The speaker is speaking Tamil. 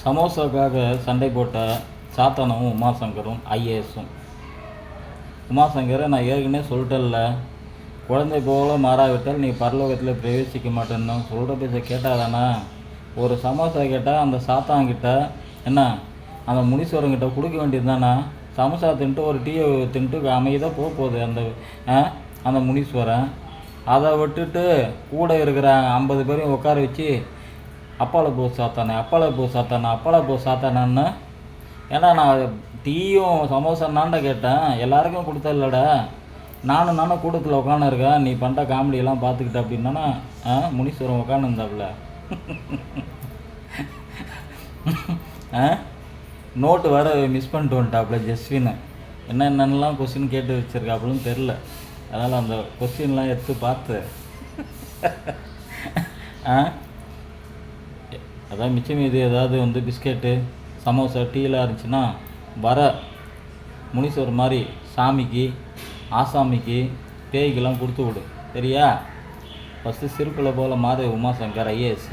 சமோசாக்காக சண்டை போட்ட சாத்தானவும் உமாசங்கரும் ஐஏஎஸும் உமாசங்கரை நான் ஏற்கனவே சொல்லிட்டேன்ல குழந்தை போல மாறாவிட்டால் நீ பரலோகத்தில் பிரவேசிக்க மாட்டேன்னு சொல்கிற பேச கேட்டாதானா? ஒரு சமோசா கேட்டால் அந்த சாத்தான்கிட்ட என்ன அந்த முனீஸ்வரங்கிட்ட கொடுக்க வேண்டியது தானே? சமோசா தின்ட்டு ஒரு டீயை தின்ட்டு அமைதியாக போக போகுது அந்த ஆ, அந்த முனீஸ்வரன். அதை விட்டுட்டு கூட இருக்கிற ஐம்பது பேரையும் உட்கார வச்சு அப்பால போ சாத்தானே அப்பால போ சாத்தானே அப்பால போ சாத்தானான்னு ஏன்னா நான் டீயும் சமோசான்னாண்ட கேட்டேன்? எல்லாருக்கும் கொடுத்தல்லடா நானும் நானும் கூட்டத்தில் உட்காந்துருக்கேன் நீ பண்ணுற காமெடியெல்லாம் பார்த்துக்கிட்ட அப்படின்னா ஆ முனீஸ்வரன் உட்காந்துருந்தாப்புல ஆ நோட்டு வர மிஸ் பண்ணிட்டு வந்துட்டாப்புல ஜஸ்வின் என்ன என்னென்னலாம் கொஸ்டின் கேட்டு வச்சிருக்காப்புலன்னு தெரில அதனால் அந்த கொஸ்டின்லாம் எடுத்து பார்த்து. ஆ அதான் மிச்சம் மீது ஏதாவது வந்து பிஸ்கெட்டு சமோசா டீலாம் இருந்துச்சுன்னா வர முனீஸ்வர் மாதிரி சாமிக்கு ஆசாமிக்கு பேய்க்கெல்லாம் கொடுத்து விடு. சரியா? ஃபஸ்ட்டு சிறுப்பில் போல் மாதவி உமாசங்கர் ஐஏஎஸ்